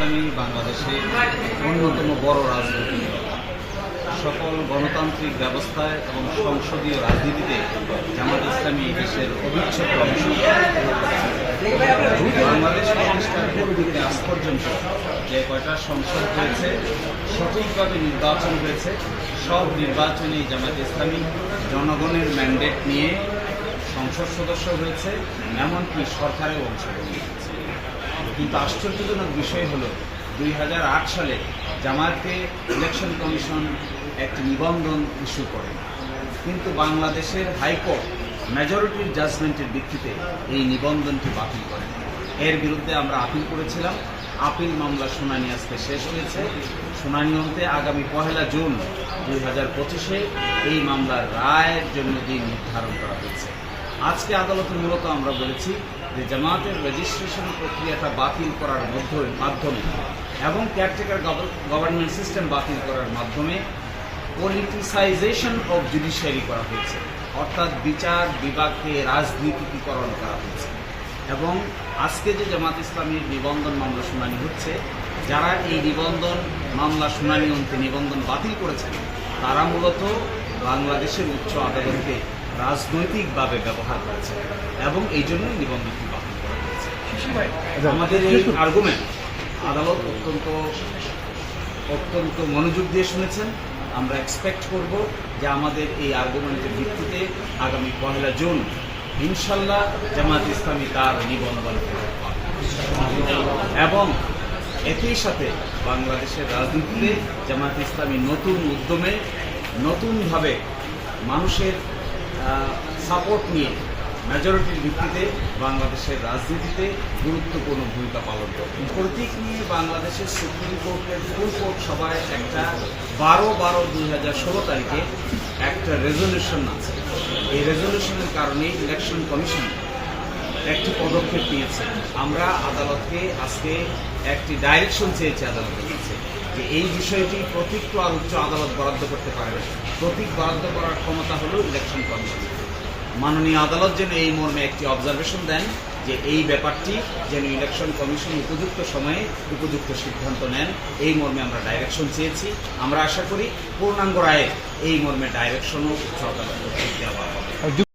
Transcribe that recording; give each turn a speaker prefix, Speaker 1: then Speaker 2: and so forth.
Speaker 1: ইসলামী বাংলাদেশে অন্যতম বড় রাজনৈতিক দল। সকল গণতান্ত্রিক ব্যবস্থায় এবং সংসদীয় রাজনীতিতে জামাত ইসলামী দেশের অবিচ্ছেদ্য অংশ। বাংলাদেশ সংস্কার পর থেকে আজ পর্যন্ত যে কয়টা সংসদ হয়েছে, সঠিকভাবে নির্বাচন হয়েছে। সব নির্বাচনে জামাত ইসলামী জনগণের ম্যান্ডেট নিয়ে সংসদ সদস্য হয়েছে, এমনকি সরকারেও অংশগ্রহণ কিন্তু আশ্চর্যজনক বিষয় হলো, দুই হাজার আট সালে জামায়াতে ইলেকশন কমিশন একটি নিবন্ধন ইস্যু করে। কিন্তু বাংলাদেশের হাইকোর্ট মেজরিটির জাজমেন্টের ভিত্তিতে এই নিবন্ধনটি বাতিল করে। এর বিরুদ্ধে আমরা আপিল করেছিলাম। আপিল মামলা শুনানি আজকে শেষ হয়েছে। শুনানি হতে আগামী পহেলা জুন দুই হাজার পঁচিশে এই মামলার রায়ের জন্য দিন নির্ধারণ করা হয়েছে। আজকে আদালতে মূলত আমরা বলেছি জামাতের রেজিস্ট্রেশন প্রক্রিয়াটা বাতিল করার মধ্য- মাধ্যমে এবং ক্যারটেকার গভর্নমেন্ট সিস্টেম বাতিল করার মাধ্যমে পলিটিসাইজেশন অফ জুডিশিয়ারি করা হয়েছে। অর্থাৎ বিচার বিভাগকে রাজনীতিকীকরণ করা হয়েছে। এবং আজকে যে জামাত ইসলামীর নিবন্ধন মামলা শুনানি হচ্ছে, যারা এই নিবন্ধন মামলা শুনানি অন্তে নিবন্ধন বাতিল করেছেন, তারা মূলত বাংলাদেশের উচ্চ আদালতকে রাজনৈতিকভাবে ব্যবহার করেছে এবং এই জন্যই নিবন্ধনটি বাতিল করা হয়েছে। আমাদের এই আর্গুমেন্ট আদালত অত্যন্ত অত্যন্ত মনোযোগ দিয়ে শুনেছেন। আমরা এক্সপেক্ট করব যে আমাদের এই আর্গুমেন্টের ভিত্তিতে আগামী পহেলা জুন ইনশাল্লাহ জামাত ইসলামী তার নিবন্ধন এবং একই সাথে বাংলাদেশের রাজনীতিতে জামাত ইসলামী নতুন উদ্যমে নতুনভাবে মানুষের সাপোর্ট নিয়ে মেজরিটির ভিত্তিতে বাংলাদেশের রাজনীতিতে গুরুত্বপূর্ণ ভূমিকা পালন করবে। প্রতীক নিয়ে বাংলাদেশের সুপ্রিম কোর্টের ফুল কোর্ট সভায় একটা বারো বারো দুই হাজার ষোলো তারিখে একটা রেজলিউশন আছে। এই রেজলিউশনের কারণে ইলেকশন কমিশন একটি পদক্ষেপ নিয়েছে। আমরা আদালতকে আজকে একটি ডাইরেকশন চেয়েছি আদালতের কাছে যে এই বিষয়টি প্রতীক আর উচ্চ আদালত বরাদ্দ করতে পারে না। প্রতীক বরাদ্দ করার ক্ষমতা হলো ইলেকশন কমিশন মাননীয় আদালত যেন এই মর্মে একটি অবজারভেশন দেন যে এই ব্যাপারটি যেন ইলেকশন কমিশন উপযুক্ত সময়ে উপযুক্ত সিদ্ধান্ত নেন, এই মর্মে আমরা ডাইরেকশন চেয়েছি। আমরা আশা করি পূর্ণাঙ্গ রায়ে এই মর্মে ডাইরেকশনও উচ্চ আদালত দেওয়া হবে।